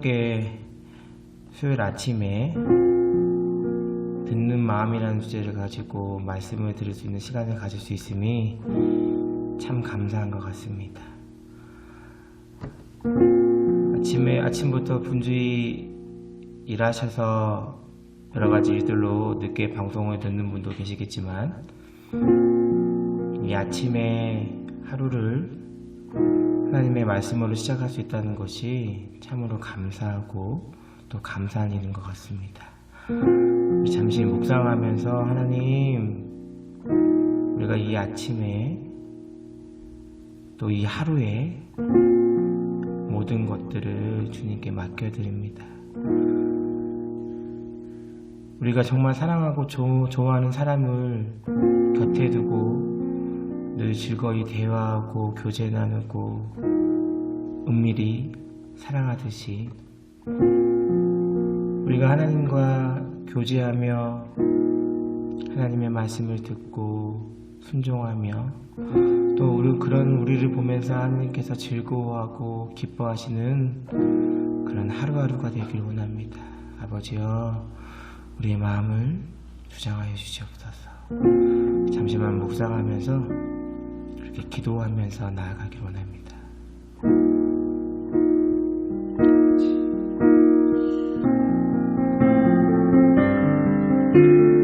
새롭게 수요일 아침에 듣는 마음이라는 주제를 가지고 말씀을 들을 수 있는 시간을 가질 수 있음이 참 감사한 것 같습니다. 아침에 아침부터 분주히 일하셔서 여러 가지 일들로 늦게 방송을 듣는 분도 계시겠지만 이 아침에 하루를 하나님의 말씀으로 시작할 수 있다는 것이 참으로 감사하고 또 감사한 일인 것 같습니다. 잠시 묵상하면서 하나님 우리가 이 아침에 또 이 하루에 모든 것들을 주님께 맡겨드립니다. 우리가 정말 사랑하고 조- 좋아하는 사람을 곁에 두고 늘 즐거이 대화하고 교제 나누고 은밀히 사랑하듯이 우리가 하나님과 교제하며 하나님의 말씀을 듣고 순종하며 또 우리 그런 우리를 보면서 하나님께서 즐거워하고 기뻐하시는 그런 하루하루가 되길 원합니다. 아버지여 우리의 마음을 주장하여 주시옵소서. 잠시만 묵상하면서 이렇게 기도하면서 나아가길 원합니다. 이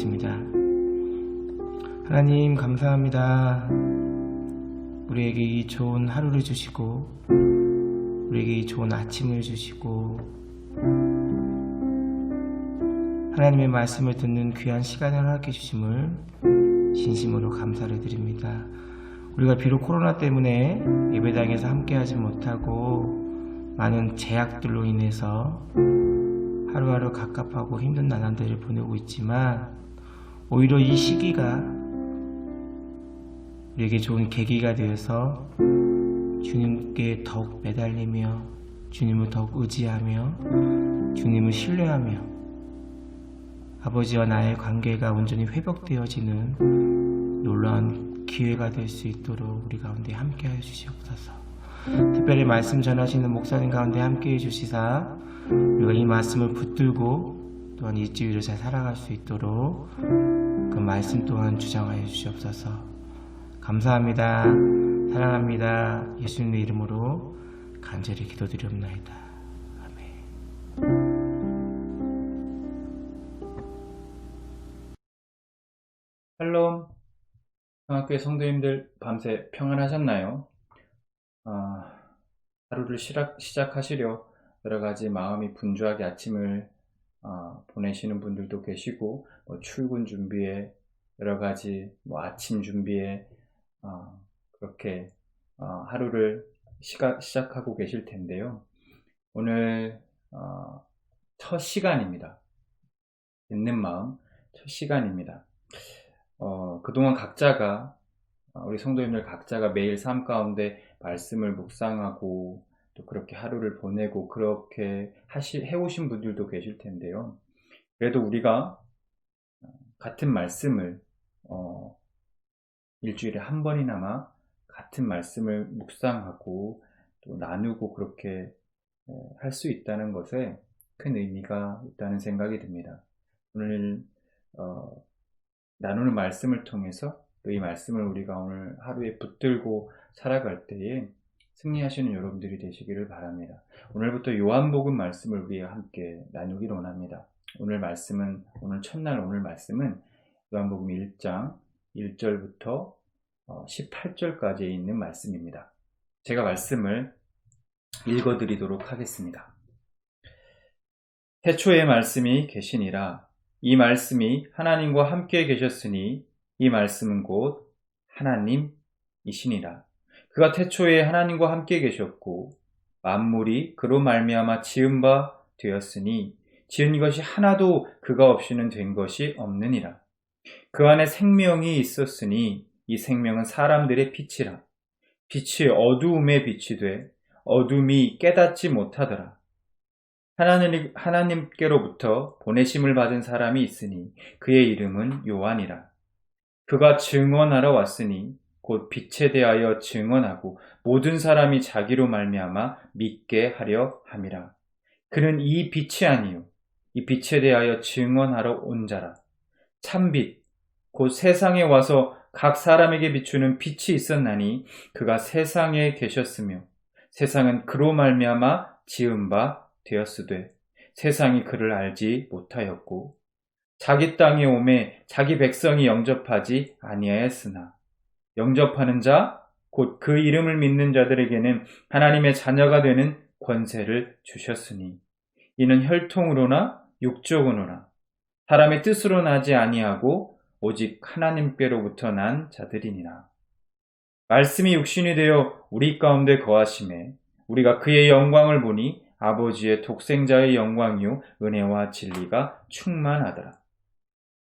기도하겠습니다. 하나님 감사합니다. 우리에게 이 좋은 하루를 주시고 우리에게 이 좋은 아침을 주시고 하나님의 말씀을 듣는 귀한 시간을 허락해 주심을 진심으로 감사를 드립니다. 우리가 비록 코로나 때문에 예배당에서 함께하지 못하고 많은 제약들로 인해서 하루하루 갑갑하고 힘든 나날들을 보내고 있지만 오히려 이 시기가 우리에게 좋은 계기가 되어서 주님께 더욱 매달리며 주님을 더욱 의지하며 주님을 신뢰하며 아버지와 나의 관계가 온전히 회복되어지는 놀라운 기회가 될 수 있도록 우리 가운데 함께 해 주시옵소서. 특별히 말씀 전하시는 목사님 가운데 함께 해 주시사 우리가 이 말씀을 붙들고 또한 일주일을 잘 살아갈 수 있도록 그 말씀 또한 주장하여 주시옵소서. 감사합니다. 사랑합니다. 예수님의 이름으로 간절히 기도드리옵나이다. 아멘. 샬롬, 평학교의 성도님들 밤새 평안하셨나요? 아, 하루를 시작, 시작하시려 여러 가지 마음이 분주하게 아침을 아, 보내시는 분들도 계시고 뭐 출근 준비에 여러 가지 뭐 아침 준비에 아, 그렇게 아, 하루를 시가, 시작하고 계실 텐데요. 오늘 아, 첫 시간입니다. 듣는 마음 첫 시간입니다. 어, 그동안 각자가, 어, 우리 성도님들 각자가 매일 삶 가운데 말씀을 묵상하고 또 그렇게 하루를 보내고 그렇게 하시, 해오신 분들도 계실 텐데요. 그래도 우리가 같은 말씀을, 어, 일주일에 한 번이나마 같은 말씀을 묵상하고 또 나누고 그렇게 할수 있다는 것에 큰 의미가 있다는 생각이 듭니다. 오늘, 어, 나누는 말씀을 통해서 또 이 말씀을 우리가 오늘 하루에 붙들고 살아갈 때에 승리하시는 여러분들이 되시기를 바랍니다. 오늘부터 요한복음 말씀을 우리가 함께 나누기로 원합니다. 오늘 말씀은 오늘 첫날 오늘 말씀은 요한복음 1장 1절부터 18절까지 있는 말씀입니다. 제가 말씀을 읽어 드리도록 하겠습니다. 태초의 말씀이 계시니라 이 말씀이 하나님과 함께 계셨으니 이 말씀은 곧 하나님이시니라. 그가 태초에 하나님과 함께 계셨고 만물이 그로 말미암아 지은 바 되었으니 지은 것이 하나도 그가 없이는 된 것이 없느니라. 그 안에 생명이 있었으니 이 생명은 사람들의 빛이라. 빛이 어두움에 빛이 돼 어둠이 깨닫지 못하더라. 하나님, 하나님께로부터 보내심을 받은 사람이 있으니 그의 이름은 요한이라. 그가 증언하러 왔으니 곧 빛에 대하여 증언하고 모든 사람이 자기로 말미암아 믿게 하려 함이라. 그는 이 빛이 아니요 이 빛에 대하여 증언하러 온 자라. 참빛 곧 세상에 와서 각 사람에게 비추는 빛이 있었나니 그가 세상에 계셨으며 세상은 그로 말미암아 지은 바 되었으되 세상이 그를 알지 못하였고 자기 땅에 오매 자기 백성이 영접하지 아니하였으나 영접하는 자 곧 그 이름을 믿는 자들에게는 하나님의 자녀가 되는 권세를 주셨으니 이는 혈통으로나 육적으로나 사람의 뜻으로 나지 아니하고 오직 하나님께로부터 난 자들이니라. 말씀이 육신이 되어 우리 가운데 거하심에 우리가 그의 영광을 보니 아버지의 독생자의 영광이요 은혜와 진리가 충만하더라.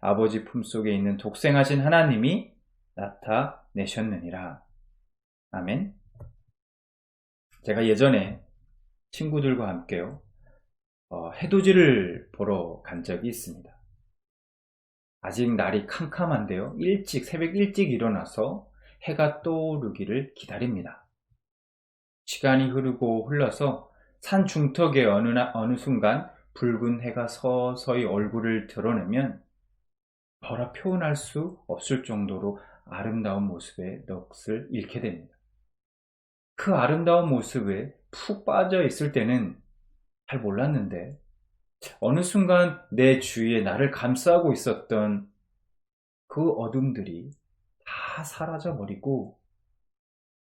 아버지 품속에 있는 독생하신 하나님이 나타내셨느니라. 아멘. 제가 예전에 친구들과 함께요, 어, 해돋이를 보러 간 적이 있습니다. 아직 날이 캄캄한데요, 일찍, 새벽 일찍 일어나서 해가 떠오르기를 기다립니다. 시간이 흐르고 흘러서 산 중턱에 어느, 나, 어느 순간 붉은 해가 서서히 얼굴을 드러내면 뭐라 표현할 수 없을 정도로 아름다운 모습의 넋을 잃게 됩니다. 그 아름다운 모습에 푹 빠져 있을 때는 잘 몰랐는데 어느 순간 내 주위에 나를 감싸고 있었던 그 어둠들이 다 사라져 버리고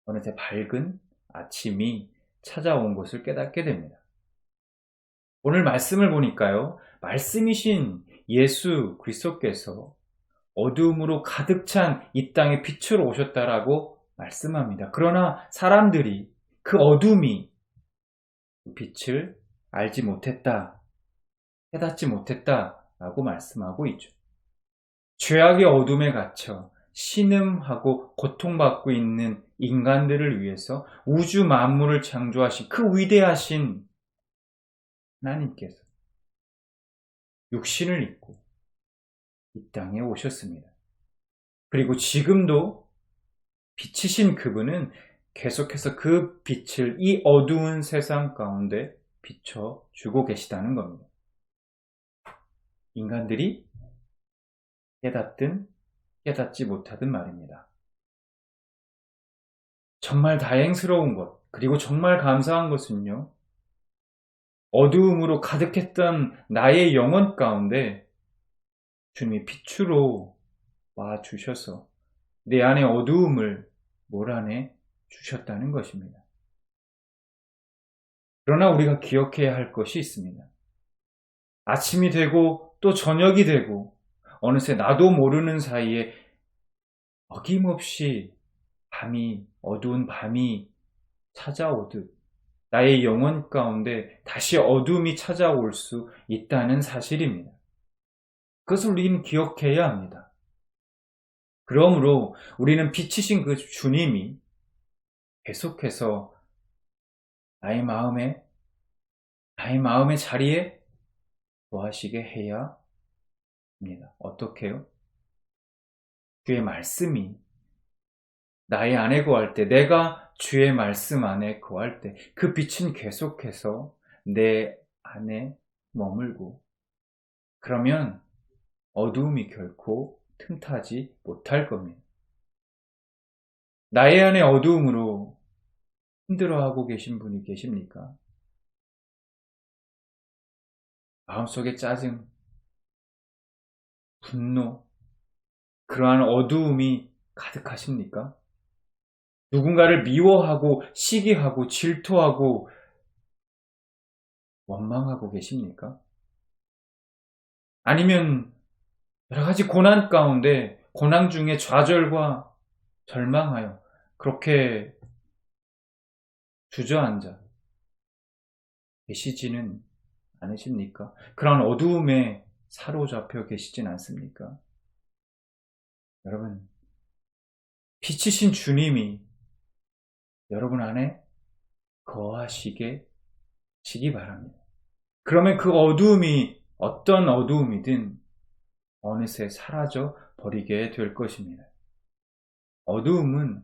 어느새 밝은 아침이 찾아온 것을 깨닫게 됩니다. 오늘 말씀을 보니까요. 말씀이신 예수 그리스도께서 어두움으로 가득 찬 이 땅에 빛으로 오셨다라고 말씀합니다. 그러나 사람들이 그 어둠이 빛을 알지 못했다, 깨닫지 못했다라고 말씀하고 있죠. 죄악의 어둠에 갇혀 신음하고 고통받고 있는 인간들을 위해서 우주 만물을 창조하신 그 위대하신 하나님께서 육신을 입고 이 땅에 오셨습니다. 그리고 지금도 빛이신 그분은 계속해서 그 빛을 이 어두운 세상 가운데 비춰 주고 계시다는 겁니다. 인간들이 깨닫든 깨닫지 못하든 말입니다. 정말 다행스러운 것, 그리고 정말 감사한 것은요, 어두움으로 가득했던 나의 영혼 가운데 주님이 빛으로 와 주셔서 내 안의 어두움을 몰아내 주셨다는 것입니다. 그러나 우리가 기억해야 할 것이 있습니다. 아침이 되고 또 저녁이 되고 어느새 나도 모르는 사이에 어김없이 밤이 어두운 밤이 찾아오듯 나의 영혼 가운데 다시 어둠이 찾아올 수 있다는 사실입니다. 그것을 우리는 기억해야 합니다. 그러므로 우리는 빛이신 그 주님이 계속해서 나의 마음에, 나의 마음의 자리에 거하시게 해야 합니다. 어떻게요? 주의 말씀이 나의 안에 거할 때, 내가 주의 말씀 안에 거할 때, 그 빛은 계속해서 내 안에 머물고, 그러면 어두움이 결코 틈타지 못할 겁니다. 나의 안에 어두움으로 힘들어하고 계신 분이 계십니까? 마음속에 짜증, 분노, 그러한 어두움이 가득하십니까? 누군가를 미워하고 시기하고 질투하고 원망하고 계십니까? 아니면 여러 가지 고난 가운데 고난 중에 좌절과 절망하여 그렇게 주저앉아 계시지는 않으십니까? 그런 어두움에 사로잡혀 계시진 않습니까? 여러분, 빛이신 주님이 여러분 안에 거하시게 시기 바랍니다. 그러면 그 어두움이 어떤 어두움이든 어느새 사라져 버리게 될 것입니다. 어두움은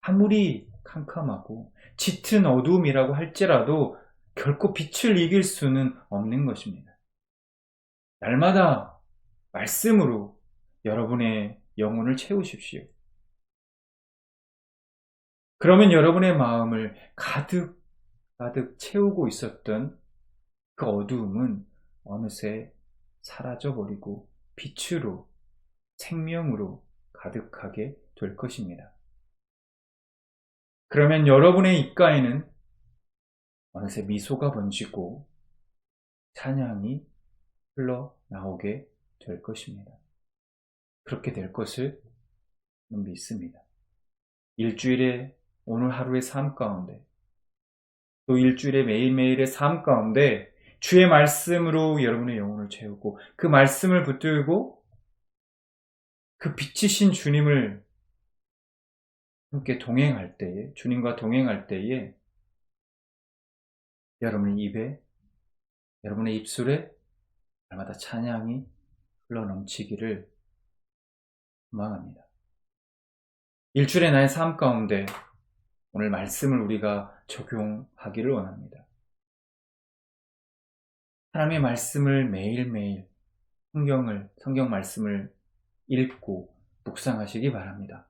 아무리 캄캄하고 짙은 어두움이라고 할지라도 결코 빛을 이길 수는 없는 것입니다. 날마다 말씀으로 여러분의 영혼을 채우십시오. 그러면 여러분의 마음을 가득 가득 채우고 있었던 그 어두움은 어느새 사라져 버리고 빛으로 생명으로 가득하게 될 것입니다. 그러면 여러분의 입가에는 어느새 미소가 번지고 찬양이 흘러나오게 될 것입니다. 그렇게 될 것을 믿습니다. 일주일에 오늘 하루의 삶 가운데 또 일주일의 매일매일의 삶 가운데 주의 말씀으로 여러분의 영혼을 채우고 그 말씀을 붙들고 그 빛이신 주님을 함께 동행할 때에 주님과 동행할 때에 여러분의 입에 여러분의 입술에 날마다 찬양이 흘러 넘치기를 소망합니다. 일주일의 나의 삶 가운데 오늘 말씀을 우리가 적용하기를 원합니다. 하나님의 말씀을 매일매일 성경을, 성경 말씀을 읽고 묵상하시기 바랍니다.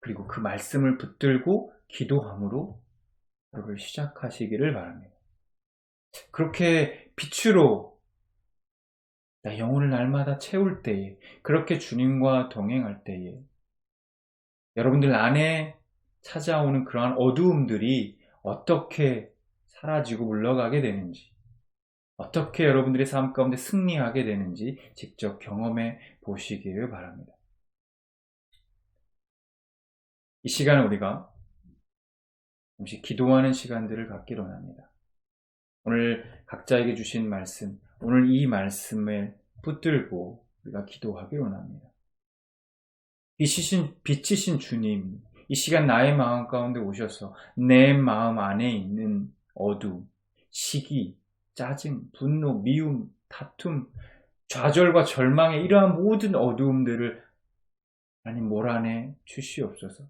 그리고 그 말씀을 붙들고 기도함으로 하루를 시작하시기를 바랍니다. 그렇게 빛으로 나 영혼을 날마다 채울 때에, 그렇게 주님과 동행할 때에, 여러분들 안에 찾아오는 그러한 어두움들이 어떻게 사라지고 물러가게 되는지, 어떻게 여러분들의 삶 가운데 승리하게 되는지 직접 경험해 보시기를 바랍니다. 이 시간을 우리가 잠시 기도하는 시간들을 갖기로 합니다. 오늘 각자에게 주신 말씀, 오늘 이 말씀을 붙들고 우리가 기도하기로 합니다. 빛이신, 빛이신 주님, 이 시간 나의 마음 가운데 오셔서 내 마음 안에 있는 어두움, 시기, 짜증, 분노, 미움, 다툼, 좌절과 절망의 이러한 모든 어두움들을 하나님 몰아내 주시옵소서.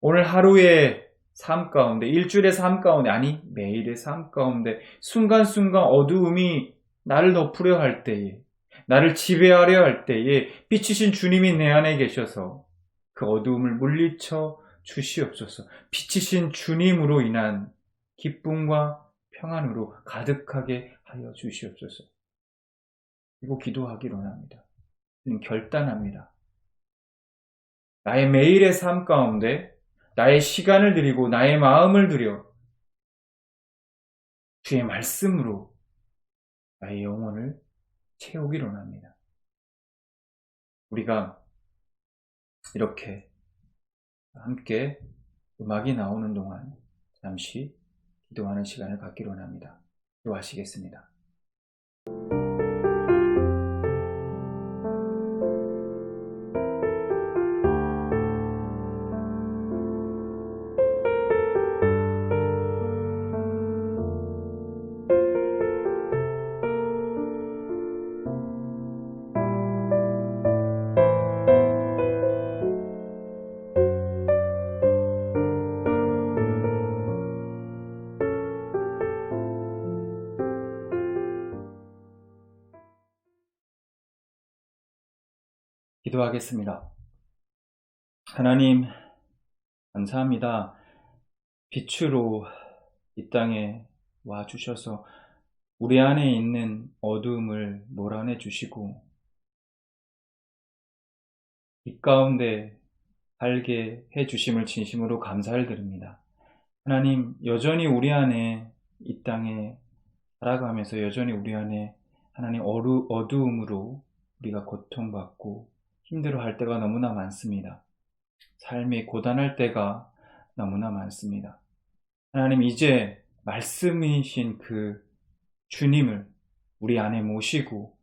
오늘 하루의 삶 가운데, 일주일의 삶 가운데, 아니, 매일의 삶 가운데, 순간순간 어두움이 나를 덮으려 할 때에, 나를 지배하려 할 때에, 빛이신 주님이 내 안에 계셔서 그 어두움을 물리쳐 주시옵소서. 빛이신 주님으로 인한 기쁨과 평안으로 가득하게 하여 주시옵소서. 그리고 기도하기로 합니다. 결단합니다. 나의 매일의 삶 가운데 나의 시간을 드리고 나의 마음을 들여 주의 말씀으로 나의 영혼을 채우기로 합니다. 우리가 이렇게 함께 음악이 나오는 동안 잠시 기도하는 시간을 갖기로 합니다. 기도하시겠습니다. 기도하겠습니다. 하나님, 감사합니다. 빛으로 이 땅에 와 주셔서 우리 안에 있는 어두움을 몰아내 주시고, 빛 가운데 살게 해 주심을 진심으로 감사를 드립니다. 하나님, 여전히 우리 안에 이 땅에 살아가면서 여전히 우리 안에 하나님 어루, 어두움으로 우리가 고통받고 힘들어 할 때가 너무나 많습니다. 삶이 고단할 때가 너무나 많습니다. 하나님 이제 말씀이신 그 주님을 우리 안에 모시고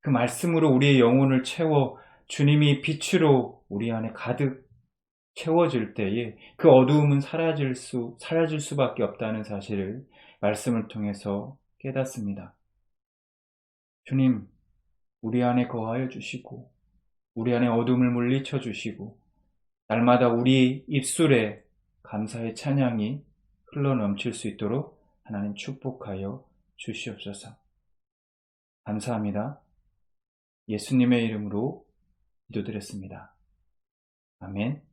그 말씀으로 우리의 영혼을 채워 주님이 빛으로 우리 안에 가득 채워질 때에 그 어두움은 사라질 수, 사라질 수밖에 없다는 사실을 말씀을 통해서 깨닫습니다. 주님, 우리 안에 거하여 주시고, 우리 안에 어둠을 물리쳐 주시고 날마다 우리 입술에 감사의 찬양이 흘러 넘칠 수 있도록 하나님 축복하여 주시옵소서. 감사합니다. 예수님의 이름으로 기도드렸습니다. 아멘.